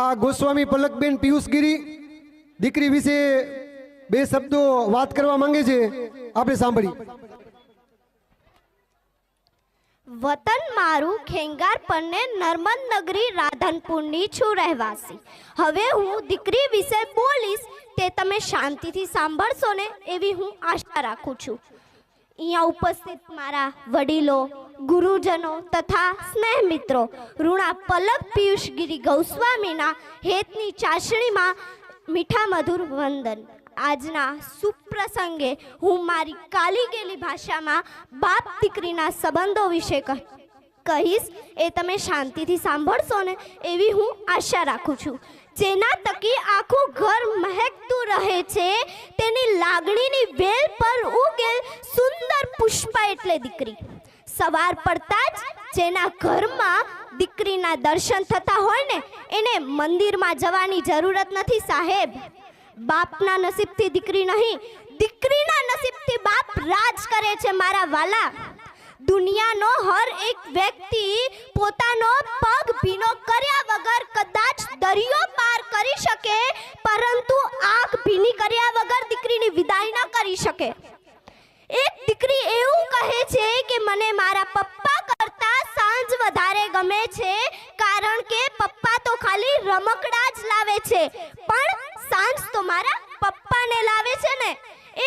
આ ગોસ્વામી પલકબેન પિયુષગીરી દીકરી વિશે બે શબ્દો વાત કરવા માંગે છે. આપણે સાંભળી વતન મારું ખેંગાર પરને નર્મદ નગરી રાધનપુરની છું રહેવાસી. હવે હું દીકરી વિશે બોલીશ તે તમે શાંતિથી સાંભળશો ને એવી હું આશા રાખું છું. અહીંયા ઉપસ્થિત મારા વડીલો, ગુરુજનો તથા સ્નેહ મિત્રો ઋણા પલક પિયુષગીરી ગૌસ્વામીના હેતની ચાસણીમાં મીઠા મધુર વંદન. આજના સુપ્રસંગે હું મારી કાલી ગયેલી ભાષામાં બાપ દીકરીના સંબંધો વિશે કહી કહીશ. એ તમે શાંતિથી સાંભળશો ને એવી હું આશા રાખું છું. જેના તકી આખું ઘર મહેકતું રહે છે, તેની લાગણીની વેલ પર પુષ્પ એટલે દીકરી. સવાર પડતા જ જેના ઘરમાં દીકરીના દર્શન થતા હોય ને, એને મંદિરમાં જવાની જરૂરત નથી સાહેબ. બાપના નસીબથી દીકરી નહીં, દીકરીના નસીબથી બાપ રાજ કરે છે મારા વાલા. દુનિયાનો હર એક વ્યક્તિ પોતાનો પગ ભીનો કર્યા વગર કદાચ દરિયો પાર કરી શકે, પરંતુ આંખ ભીની કર્યા વગર દીકરીની વિદાય ન કરી શકે. એક દીકરી એવું કહે છે કે મને મારા પપ્પા કરતા સાંજ વધારે ગમે છે, કારણ કે પપ્પા તો ખાલી રમકડા જ લાવે છે. પણ સાંજ તો મારા પપ્પાને લાવે છે ને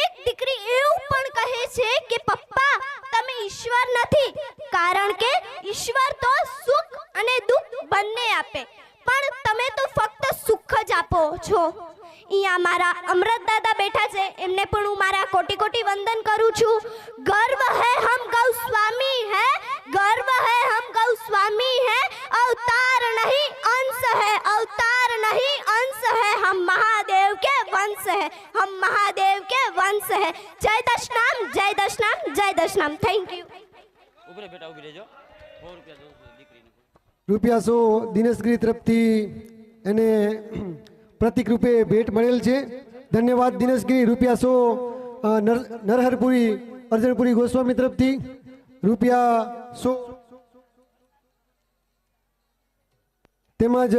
એક દીકરી એવું પણ કહે છે કે પપ્પા તમે ઈશ્વર નથી, કારણ કે ઈશ્વર તો સુખ અને દુઃખ બંને આપે. પણ તમે તો ફક્ત સુખ જ આપો છો. અહીંયા મારા અમૃત દાદા બેઠા છે, એમને પણ હું મારા કોટી કોટી વંદન કરું છું. ગર્વ હે હમ ગૌ સ્વામી હે, ગર્વ હે હમ ગૌ સ્વામી હે, અવતાર નહીં અંશ હે, અવતાર નહીં અંશ હે, હમ મહાદેવ કે વંશ હે, હમ મહાદેવ કે વંશ હે. જય દશનામ જય દશનામ જય દશનામ. થેન્ક યુ ઉભરે બેટા, ઊભી રહેજો. સો રૂપિયા દઉં છું દીકરીને. રૂપિયા સો દિનેશગીરી તરફથી એને પ્રતિક રૂપે ભેટ મળેલ છે. ધન્યવાદ દિનેશગીરી, રૂપિયા સો નર- નરહરપુરી અર્જનપુરી ગોસ્વામી તરફથી. રૂપિયા સો. તેમજ